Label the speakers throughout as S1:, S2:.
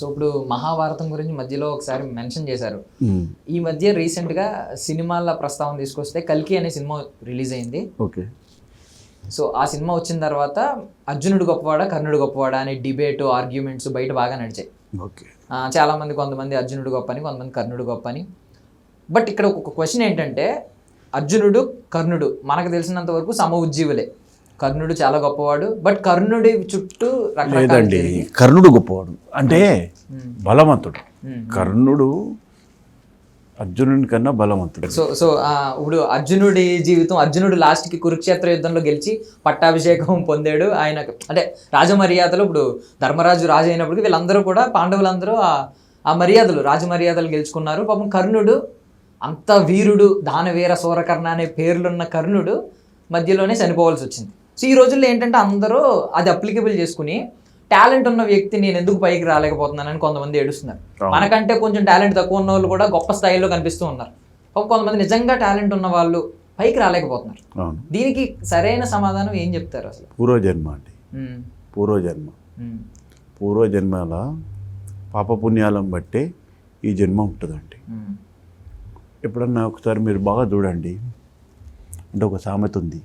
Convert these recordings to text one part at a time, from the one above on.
S1: So ఇప్పుడు మహాభారతం గురించి మధ్యలో ఒకసారి మెన్షన్ చేశారు. ఈ మధ్య రీసెంట్గా సినిమాల ప్రస్తావన తీసుకొస్తే కల్కి అనే సినిమా రిలీజ్ అయింది.
S2: ఓకే.
S1: సో ఆ సినిమా వచ్చిన తర్వాత అర్జునుడు గొప్పవాడా కర్ణుడు గొప్పవాడా అనే డిబేట్ ఆర్గ్యుమెంట్స్ బయట బాగా నడిచాయి. చాలా మంది కొంతమంది అర్జునుడు గొప్ప అని కొంతమంది కర్ణుడు గొప్ప అని బట్ ఇక్కడ ఒక క్వశ్చన్ ఏంటంటే అర్జునుడు కర్ణుడు మనకు తెలిసినంత వరకు సమ ఉజ్జీవులే కర్ణుడు చాలా గొప్పవాడు బట్ కర్ణుడి చుట్టూ రకరకాల
S2: లేదండి కర్ణుడు గొప్పవాడు. అంటే
S1: ఉమ్,
S2: బలవంతుడు.
S1: ఉమ్.
S2: కర్ణుడు అర్జునుని కన్నా బలవంతుడు.
S1: సో సో ఇప్పుడు అర్జునుడి జీవితం అర్జునుడు లాస్ట్కి కురుక్షేత్ర యుద్ధంలో గెలిచి పట్టాభిషేకం పొందాడు. ఆయన అంటే రాజమర్యాదలు ఇప్పుడు ధర్మరాజు రాజు అయినప్పటికీ వీళ్ళందరూ కూడా పాండవులందరూ ఆ- ఆ మర్యాదలు రాజమర్యాదలు గెలుచుకున్నారు. పాపం కర్ణుడు అంత వీరుడు దానవీర సూరకర్ణ అనే పేర్లున్న కర్ణుడు మధ్యలోనే చనిపోవాల్సి వచ్చింది. సో ఈ రోజుల్లో ఏంటంటే అందరూ అది అప్లికబుల్ చేసుకుని టాలెంట్ ఉన్న వ్యక్తి నేను ఎందుకు పైకి రాలేకపోతున్నానని కొంతమంది ఏడుస్తున్నారు. మనకంటే కొంచెం టాలెంట్ తక్కువ ఉన్న వాళ్ళు కూడా గొప్ప స్థాయిలో కనిపిస్తూ ఉన్నారు. కొంతమంది నిజంగా టాలెంట్ ఉన్న వాళ్ళు పైకి రాలేకపోతున్నారు. దీనికి సరైన సమాధానం ఏం చెప్తారు అసలు?
S2: పూర్వజన్మ అండి. పూర్వజన్మ. పూర్వజన్మల పాపపుణ్యాలను బట్టే ఈ జన్మ ఉంటుందండి. ఎప్పుడన్నా ఒకసారి మీరు బాగా చూడండి. అంటే ఒక సామెత ఉంది.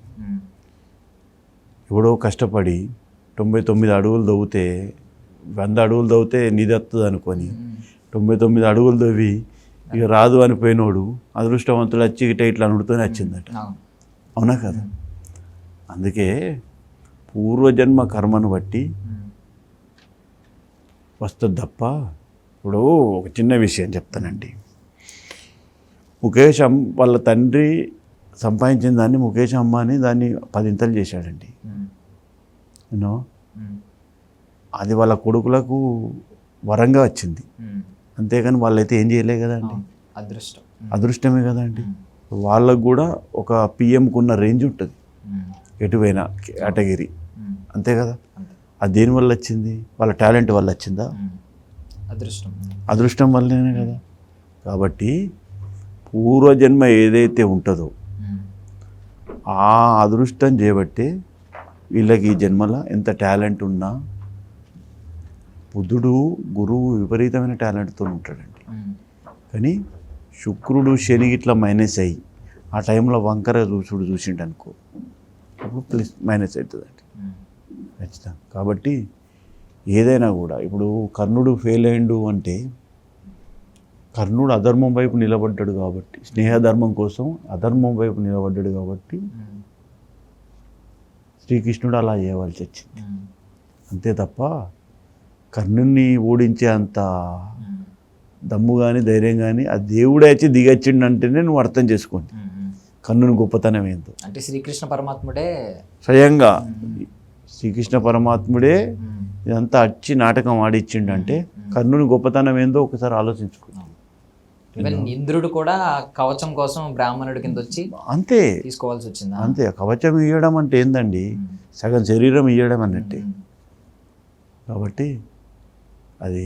S2: ఎవడో కష్టపడి తొంభై తొమ్మిది అడుగులు దవ్వుతే వంద అడుగులు దవ్వుతే నిధి వస్తుంది అనుకొని తొంభై తొమ్మిది అడుగులు దవ్వి ఇక రాదు అని పోయినోడు అదృష్టవంతులు వచ్చి ఇట ఇట్లా అనుడితోనే వచ్చిందట.
S1: అవును.
S2: కదా? అందుకే పూర్వజన్మ కర్మను బట్టి వస్తుంది తప్ప ఇప్పుడు ఒక చిన్న విషయం చెప్తానండి. అమ్ వాళ్ళ తండ్రి సంపాదించిన దాన్ని ముఖేష్ అంబానీ దాన్ని పదింతలు చేశాడండి. యూనో
S1: ఉమ్,
S2: అది వాళ్ళ కొడుకులకు వరంగా వచ్చింది.
S1: ఉమ్,
S2: అంతేగాని వాళ్ళైతే ఏం చేయలే కదండి
S1: అవును. అదృష్టం.
S2: అదృష్టమే కదండి వాళ్ళకు కూడా ఒక పిఎంకు ఉన్న రేంజ్ ఉంటుంది. ఎటువైనా కేటగిరీ. అంతే కదా. అది దేని వల్ల వచ్చింది? వాళ్ళ టాలెంట్ వల్ల వచ్చిందా?
S1: అదృష్టం.
S2: అదృష్టం వల్లనే కదా? కాబట్టి పూర్వజన్మ ఏదైతే ఉంటుందో ఆ అదృష్టం చేయబట్టే వీళ్ళకి ఈ జన్మల ఎంత టాలెంట్ ఉన్నా బుద్ధుడు గురువు విపరీతమైన టాలెంట్తో ఉంటాడండి. కానీ శుక్రుడు శని ఇట్లా మైనస్ అయ్యి ఆ టైంలో వంకర చూసుడు చూసిండు అనుకో అప్పుడు ప్లస్ మైనస్ అవుతుందండి. ఖచ్చితంగా. కాబట్టి ఏదైనా కూడా ఇప్పుడు కర్ణుడు ఫెయిల్ అయిండు అంటే కర్ణుడు అధర్మం వైపు నిలబడ్డాడు కాబట్టి స్నేహధర్మం కోసం అధర్మం వైపు నిలబడ్డాడు కాబట్టి శ్రీకృష్ణుడు అలా చేయవలసి వచ్చింది. అంతే తప్ప కర్ణుని ఓడించే అంత దమ్ము కానీ ధైర్యం కానీ ఆ దేవుడే వచ్చి దిగొచ్చిండంటేనే నువ్వు అర్థం చేసుకోండి. కర్ణుని గొప్పతనం ఏందో.
S1: అంటే శ్రీకృష్ణ పరమాత్ముడే
S2: స్వయంగా శ్రీకృష్ణ పరమాత్ముడే ఇదంతా వచ్చి నాటకం ఆడిచ్చిండంటే కర్ణుని గొప్పతనం ఏందో ఒకసారి ఆలోచించుకో
S1: ఈవెన్ ఇంద్రుడు కూడా కవచం కోసం బ్రాహ్మణుడి కింద వచ్చి
S2: అంతే.
S1: తీసుకోవాల్సి వచ్చిందా?
S2: అంతే. కవచం ఇవ్వడం అంటే ఏందండి?
S1: ఉమ్,
S2: సగం శరీరం ఇవ్వడం అన్నట్టే.
S1: ఉమ్,
S2: కాబట్టి అది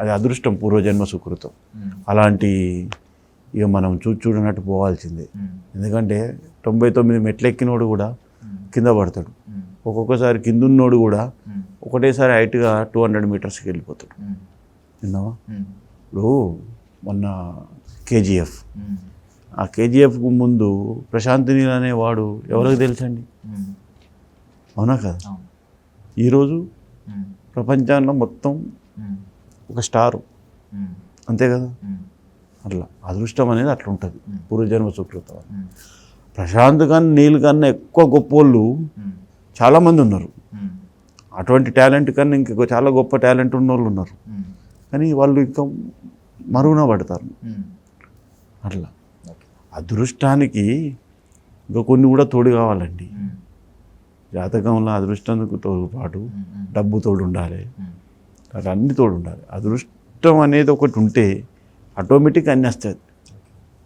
S2: అది అదృష్టం పూర్వజన్మ సుకృతం.
S1: ఉమ్,
S2: అలాంటి ఇక మనం చూ చూడనట్టు పోవాల్సిందే. ఎందుకంటే తొంభై తొమ్మిది మెట్లు ఎక్కినోడు కూడా కింద పడతాడు. ఒక్కొక్కసారి కింద ఉన్నోడు కూడా ఒకటేసారి హైట్గా టూ హండ్రెడ్ మీటర్స్కి వెళ్ళిపోతాడు. విన్నావా? ఇప్పుడు మొన్న కేజీఎఫ్. ఆ కేజీఎఫ్కు ముందు ప్రశాంత్ నీల్ అనేవాడు ఎవరికి తెలుసండి? అవునా కదా. ఈరోజు ప్రపంచంలో మొత్తం ఒక స్టారు. అంతే కదా? అట్లా అదృష్టం అనేది అట్లా ఉంటుంది. పూర్వజన్మ సుకృతం ప్రశాంత్ కన్నా నీల్ కన్నా ఎక్కువ గొప్ప వాళ్ళు
S1: ఉమ్,
S2: చాలామంది ఉన్నారు. అటువంటి టాలెంట్ కన్నా ఇంకా చాలా గొప్ప టాలెంట్ ఉన్న వాళ్ళు ఉన్నారు కానీ వాళ్ళు ఇంకా మరుగున పడతారు. అట్లా. అదృష్టానికి ఇంకా కొన్ని కూడా తోడు కావాలండి. జాతకంలో అదృష్టానికి తోడు పాటు డబ్బు తోడు ఉండాలి. అట్లా అన్ని తోడు ఉండాలి. అదృష్టం అనేది ఒకటి ఉంటే ఆటోమేటిక్ అన్నీ వస్తుంది